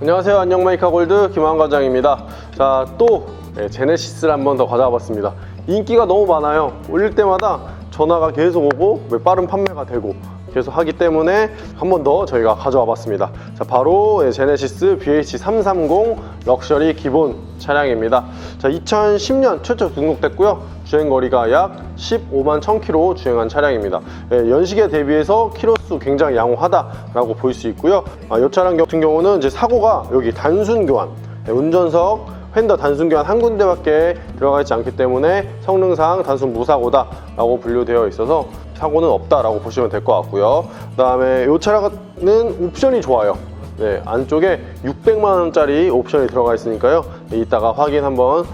안녕하세요. 안녕 마이카 골드 김한 과장입니다. 자, 또 네, 제네시스를 한 번 더 가져와 봤습니다. 인기가 너무 많아요. 올릴 때마다 전화가 계속 오고 왜 빠른 판매가 되고 계속 하기 때문에 한 번 더 저희가 가져와 봤습니다. 자, 바로 예, 제네시스 BH330 럭셔리 기본 차량입니다. 자, 2010년 최초 등록됐고요. 주행거리가 약 15만 1000km 주행한 차량입니다. 예, 연식에 대비해서 키로수 굉장히 양호하다라고 볼 수 있고요. 아, 이 차량 같은 경우는 이제 사고가 여기 단순 교환, 예, 운전석 휀더 단순 교환 한 군데밖에 들어가 있지 않기 때문에 성능상 단순 무사고다라고 분류되어 있어서 사고는 없다라고 보시면 될 것 같고요. 그다음에 이 차량은 옵션이 좋아요. 네, 안쪽에 600만 원짜리 옵션이 들어가 있으니까요. 네, 이따가 확인 한번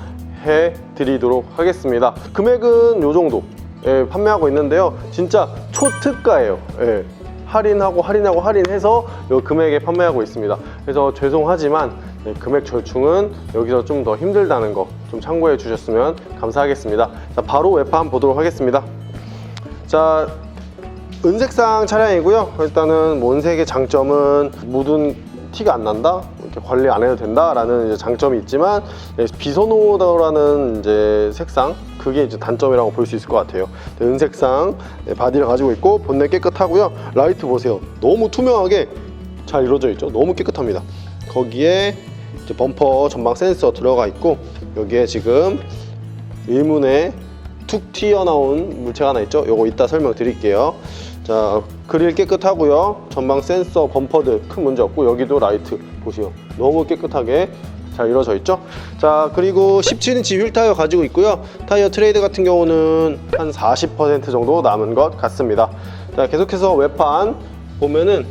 해 드리도록 하겠습니다. 금액은 이 정도 예, 판매하고 있는데요. 진짜 초특가예요. 예, 할인하고 할인하고 할인해서 이 금액에 판매하고 있습니다. 그래서 죄송하지만 네, 금액 절충은 여기서 좀 더 힘들다는 거 좀 참고해 주셨으면 감사하겠습니다. 자, 바로 외판 보도록 하겠습니다. 자, 은색상 차량이고요. 일단은 뭐 은색의 장점은 묻은 티가 안 난다, 관리 안 해도 된다라는 이제 장점이 있지만 네, 비소노더라는 이제 색상 그게 이제 단점이라고 볼 수 있을 것 같아요. 네, 은색상 네, 바디를 가지고 있고 본넷 깨끗하고요. 라이트 보세요. 너무 투명하게 잘 이루어져 있죠. 너무 깨끗합니다. 거기에 범퍼 전방 센서 들어가 있고 여기에 지금 일문에 툭 튀어나온 물체가 하나 있죠. 요거 이따 설명드릴게요. 자, 그릴 깨끗하고요. 전방 센서, 범퍼들 큰 문제 없고 여기도 라이트 보세요. 너무 깨끗하게 잘 이루어져 있죠. 자, 그리고 17인치 휠 타이어 가지고 있고요. 타이어 트레이드 같은 경우는 한 40% 정도 남은 것 같습니다. 자, 계속해서 외판 보면은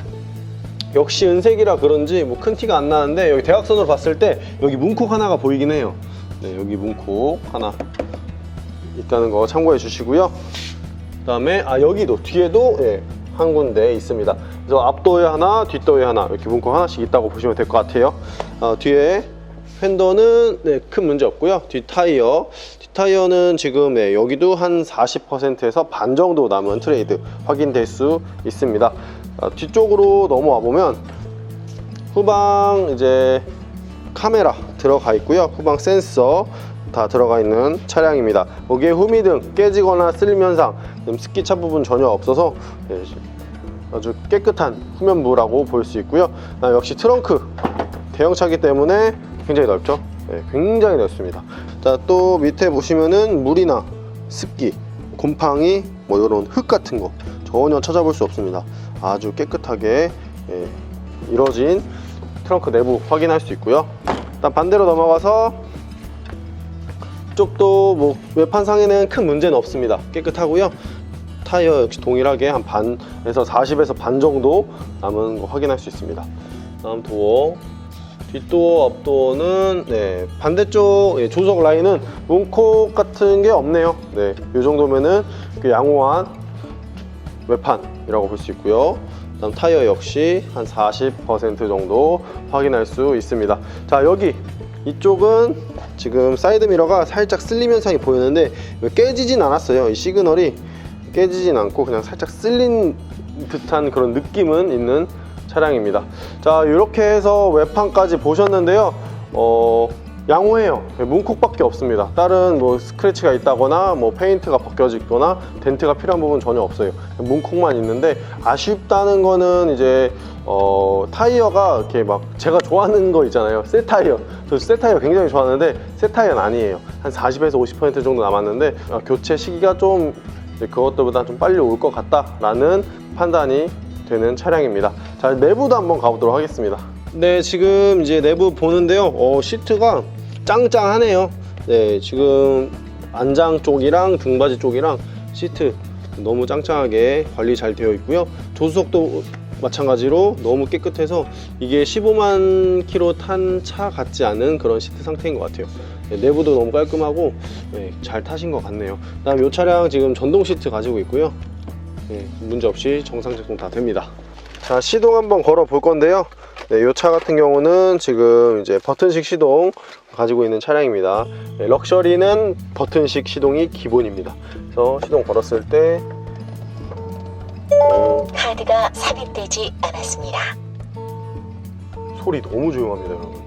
역시 은색이라 그런지 뭐 큰 티가 안 나는데 여기 대각선으로 봤을 때 여기 문콕 하나가 보이긴 해요. 네, 여기 문콕 하나 있다는 거 참고해 주시고요. 그 다음에 아 여기도 뒤에도 예, 한 군데 있습니다. 그래서 앞도에 하나, 뒷도에 하나 이렇게 문콕 하나씩 있다고 보시면 될 것 같아요. 어, 뒤에 팬더는 네, 큰 문제 없고요. 뒷 타이어, 뒷 타이어는 지금 네, 여기도 한 40%에서 반 정도 남은 트레이드 확인될 수 있습니다. 어, 뒤쪽으로 넘어와 보면 후방 이제 카메라 들어가 있고요. 후방 센서 다 들어가 있는 차량입니다. 여기에 후미 등 깨지거나 쓸림 현상, 음, 스키차 부분 전혀 없어서 예, 아주 깨끗한 후면부라고 볼 수 있고요. 아, 역시 트렁크 대형차기 때문에 굉장히 넓죠. 예, 굉장히 넓습니다. 자, 또 밑에 보시면은 물이나 습기, 곰팡이, 뭐 이런 흙 같은 거 전혀 찾아볼 수 없습니다. 아주 깨끗하게 예, 이루어진 트렁크 내부 확인할 수 있고요. 일단 반대로 넘어가서 이쪽도 뭐 외판 상에는 큰 문제는 없습니다. 깨끗하고요. 타이어 역시 동일하게 한 반에서 40에서 반 정도 남은 거 확인할 수 있습니다. 다음 도어 뒷도어 앞도어는 네, 반대쪽 예, 조석 라인은 문콕 같은 게 없네요. 네, 이 정도면은 그 양호한 외판이라고 볼 수 있고요. 다음 타이어 역시 한 40% 정도 확인할 수 있습니다. 자 여기 이쪽은 지금 사이드 미러가 살짝 쓸림 현상이 보이는데 깨지진 않았어요. 이 시그널이 깨지진 않고 그냥 살짝 쓸린 듯한 그런 느낌은 있는 차량입니다. 자 이렇게 해서 외판까지 보셨는데요. 어, 양호해요. 문콕밖에 없습니다. 다른 뭐 스크래치가 있다거나 뭐 페인트가 벗겨지거나 덴트가 필요한 부분 전혀 없어요. 문콕만 있는데 아쉽다는 거는 이제 어, 타이어가 이렇게 막 제가 좋아하는 거 있잖아요. 새 타이어. 저 새 타이어 굉장히 좋아하는데 새 타이어는 아니에요. 한 40에서 50% 정도 남았는데 어, 교체 시기가 좀 그것들보다 좀 빨리 올 것 같다라는 판단이 되는 차량입니다. 자 내부도 한번 가보도록 하겠습니다. 네 지금 이제 내부 보는데요. 어, 시트가 짱짱하네요. 네 지금 안장 쪽이랑 등받이 쪽이랑 시트 너무 짱짱하게 관리 잘 되어 있고요. 조수석도 마찬가지로 너무 깨끗해서 이게 15만 킬로 탄 차 같지 않은 그런 시트 상태인 것 같아요. 네, 내부도 너무 깔끔하고 네, 잘 타신 것 같네요. 그 다음 이 차량 지금 전동 시트 가지고 있고요. 네, 문제 없이 정상 작동 다 됩니다. 자 시동 한번 걸어 볼 건데요. 네, 이차 같은 경우는 지금 이제 버튼식 시동 가지고 있는 차량입니다. 네, 럭셔리는 버튼식 시동이 기본입니다. 그래서 시동 걸었을 때 카드가 삽입되지 않았습니다. 소리 너무 조용합니다 여러분.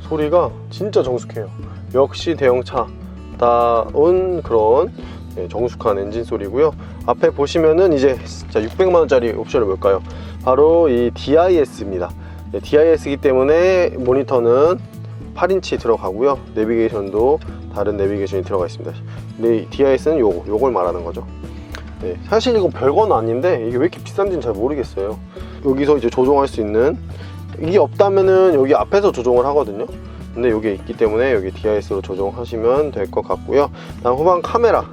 소리가 진짜 정숙해요. 역시 대형차다운 그런 네, 정숙한 엔진 소리고요. 앞에 보시면은 이제 자 600만 원짜리 옵션을 볼까요? 바로 이 DIS입니다. 네, DIS이기 때문에 모니터는 8인치 들어가고요. 내비게이션도 다른 내비게이션이 들어가 있습니다. 네, DIS는 요거, 요걸 말하는 거죠 네, 사실 이거 별건 아닌데 이게 왜 이렇게 비싼지는 잘 모르겠어요. 여기서 이제 조종할 수 있는 이게 없다면은 여기 앞에서 조종을 하거든요. 근데 이게 있기 때문에 여기 DIS로 조정하시면 될 것 같고요. 다음 후방 카메라.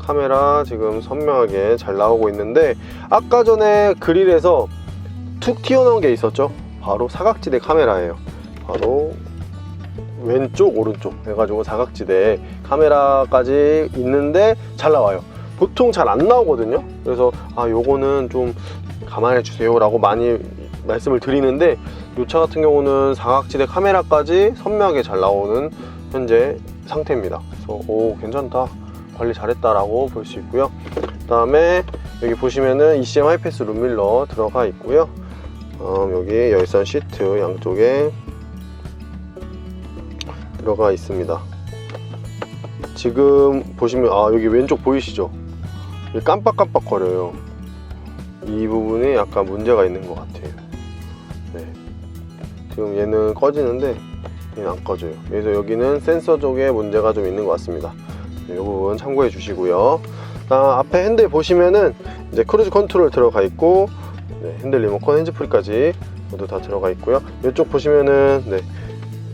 카메라 지금 선명하게 잘 나오고 있는데 아까 전에 그릴에서 툭 튀어나온 게 있었죠? 바로 사각지대 카메라예요. 바로 왼쪽 오른쪽 해가지고 사각지대 카메라까지 있는데 잘 나와요 보통 잘 안 나오거든요. 그래서 아 요거는 좀 감안해 주세요 라고 많이 말씀을 드리는데 이 차 같은 경우는 사각지대 카메라까지 선명하게 잘 나오는 현재 상태입니다. 그래서 오 괜찮다. 관리 잘했다 라고 볼 수 있고요. 그 다음에 여기 보시면은 ECM 하이패스 룸밀러 들어가 있고요. 어, 여기 열선 시트 양쪽에 들어가 있습니다. 지금 보시면 아 여기 왼쪽 보이시죠 깜빡깜빡 거려요. 이 부분이 약간 문제가 있는 것 같아요. 네. 지금 얘는 꺼지는데 얘는 안 꺼져요. 그래서 여기는 센서 쪽에 문제가 좀 있는 것 같습니다. 네, 이 부분 참고해 주시고요. 아, 앞에 핸들 보시면은 이제 크루즈 컨트롤 들어가 있고 네, 핸들 리모컨 핸즈프리까지 모두 다 들어가 있고요. 이쪽 보시면은 네,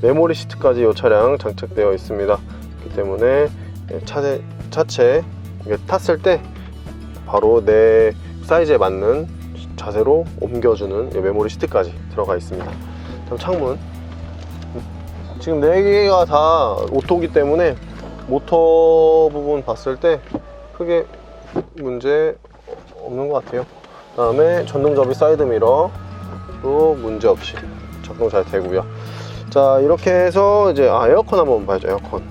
메모리 시트까지 이 차량 장착되어 있습니다. 그렇기 때문에 네, 차체, 차체 탔을 때 바로 내 사이즈에 맞는 자세로 옮겨주는 이 메모리 시트까지 들어가 있습니다. 다음 창문. 지금 4개가 다 오토기 때문에 모터 부분 봤을 때 크게 문제 없는 것 같아요. 그 다음에 전동 접이 사이드 미러도 문제 없이 작동 잘 되고요. 자 이렇게 해서 이제 아 에어컨 한번 봐야죠 에어컨.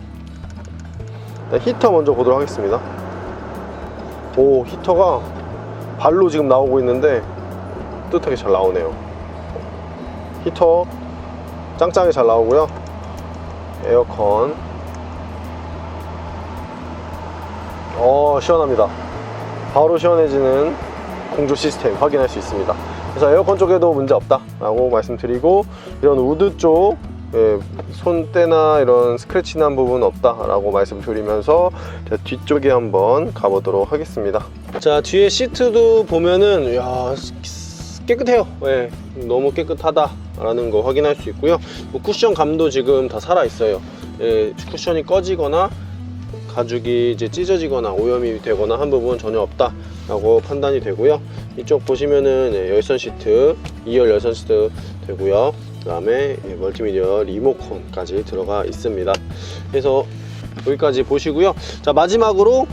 네, 히터 먼저 보도록 하겠습니다 오 히터가 발로 지금 나오고 있는데 뜨뜻하게 잘 나오네요. 히터 짱짱하게 잘 나오고요. 에어컨. 어 시원합니다. 바로 시원해지는 공조 시스템 확인할 수 있습니다. 그래서 에어컨 쪽에도 문제 없다 라고 말씀드리고 이런 우드 쪽 예, 손때나 이런 스크래치 난 부분 없다 라고 말씀드리면서 자, 뒤쪽에 한번 가보도록 하겠습니다. 자 뒤에 시트도 보면은 야 깨끗해요. 예, 너무 깨끗하다 라는 거 확인할 수 있고요. 뭐 쿠션 감도 지금 다 살아 있어요. 예, 쿠션이 꺼지거나 가죽이 이제 찢어지거나 오염이 되거나 한 부분 전혀 없다 라고 판단이 되고요. 이쪽 보시면은 예, 열선 시트 2열 열선 시트 되고요. 그 다음에 멀티미디어 리모컨까지 들어가 있습니다. 그래서 여기까지 보시고요. 자 마지막으로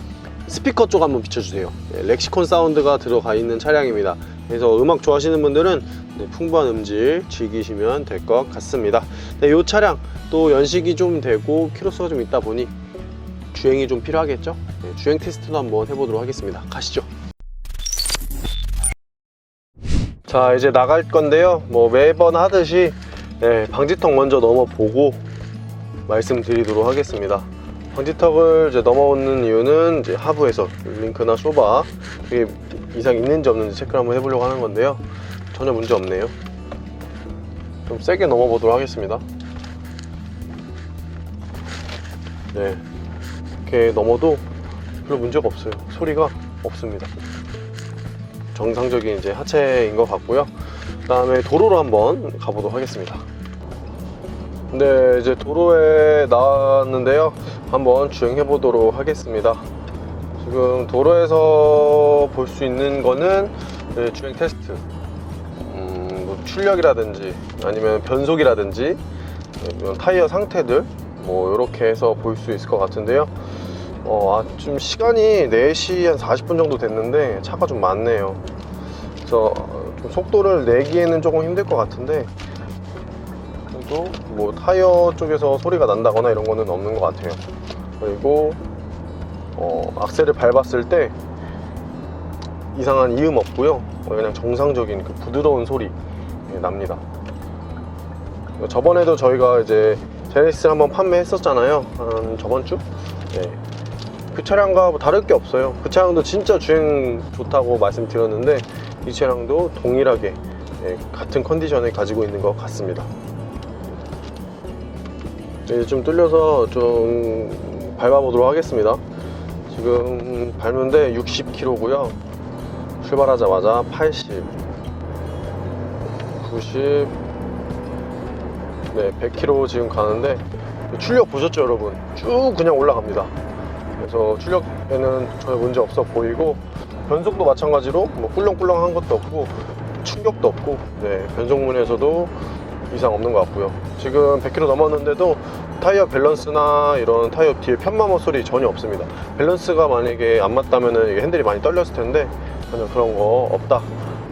스피커 쪽 한번 비춰주세요. 예, 렉시콘 사운드가 들어가 있는 차량입니다. 그래서 음악 좋아하시는 분들은 네, 풍부한 음질 즐기시면 될 것 같습니다. 네, 이 차량 또 연식이 좀 되고 키로수가 좀 있다 보니 주행이 좀 필요하겠죠? 네, 주행 테스트도 한번 해보도록 하겠습니다. 가시죠 자 이제 나갈 건데요. 뭐 매번 하듯이 네, 방지턱 먼저 넘어보고 말씀드리도록 하겠습니다. 방지턱을 이제 넘어오는 이유는 이제 하부에서 링크나 쇼바 그게 이상 있는지 없는지 체크를 한번 해보려고 하는 건데요. 전혀 문제 없네요. 좀 세게 넘어보도록 하겠습니다. 네. 이렇게 넘어도 별로 문제가 없어요. 소리가 없습니다 정상적인 이제 하체인 것 같고요. 그 다음에 도로로 한번 가보도록 하겠습니다. 네 이제 도로에 나왔는데요. 한번 주행해 보도록 하겠습니다. 지금 도로에서 볼 수 있는 거는 네, 주행 테스트. 음, 뭐 출력이라든지 아니면 변속이라든지 타이어 상태들 뭐 이렇게 해서 볼 수 있을 것 같은데요 어, 아, 좀 시간이 4시 한 40분 정도 됐는데 차가 좀 많네요 그래서 좀 속도를 내기에는 조금 힘들 것 같은데 그래도 뭐 타이어 쪽에서 소리가 난다거나 이런 거는 없는 것 같아요 그리고 어, 악셀을 밟았을 때 이상한 이음 없고요 어, 그냥 정상적인 그 부드러운 소리 예, 납니다 저번에도 저희가 이제 제네시스 한번 판매했었잖아요. 한 저번 주? 네. 그 차량과 뭐 다를 게 없어요. 그 차량도 진짜 주행 좋다고 말씀드렸는데 이 차량도 동일하게 예, 같은 컨디션을 가지고 있는 것 같습니다. 이제 좀 뚫려서 좀 밟아보도록 하겠습니다. 지금 밟는데 60km고요. 출발하자마자 80, 90, 네, 100km 지금 가는데 출력 보셨죠, 여러분? 쭉 그냥 올라갑니다. 그래서 출력에는 전혀 문제 없어 보이고 변속도 마찬가지로 뭐 꿀렁꿀렁한 것도 없고 충격도 없고 네, 변속문에서도 이상 없는 것 같고요. 지금 100km 넘었는데도 타이어 밸런스나 이런 타이어 뒤에 편마모 소리 전혀 없습니다. 밸런스가 만약에 안 맞다면 이게 핸들이 많이 떨렸을 텐데 전혀 그런 거 없다.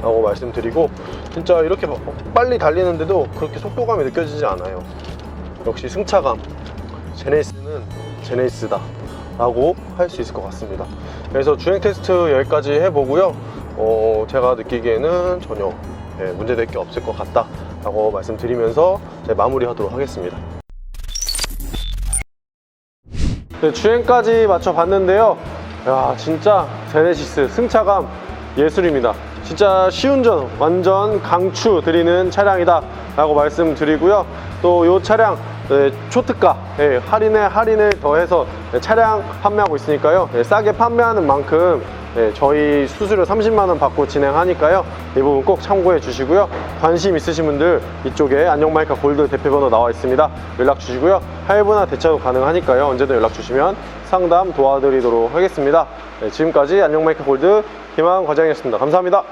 라고 말씀드리고 진짜 이렇게 막 빨리 달리는데도 그렇게 속도감이 느껴지지 않아요. 역시 승차감 제네시스는 제네시스다 라고 할 수 있을 것 같습니다. 그래서 주행 테스트 여기까지 해보고요. 어, 제가 느끼기에는 전혀 예, 문제될 게 없을 것 같다 라고 말씀드리면서 이제 마무리 하도록 하겠습니다. 네, 주행까지 맞춰봤는데요. 야, 진짜 제네시스 승차감 예술입니다. 진짜 시운전 완전 강추 드리는 차량이다 라고 말씀드리고요. 또 이 차량 네, 초특가 예, 할인에 할인을 더해서 네, 차량 판매하고 있으니까요. 예, 싸게 판매하는 만큼 예, 저희 수수료 30만 원 받고 진행하니까요. 이 부분 꼭 참고해 주시고요. 관심 있으신 분들 이쪽에 안녕마이카 골드 대표번호 나와 있습니다. 연락 주시고요. 할부나 대차도 가능하니까요. 언제든 연락 주시면 상담 도와드리도록 하겠습니다. 네, 지금까지 안녕마이카 골드 김한 과장이었습니다. 감사합니다.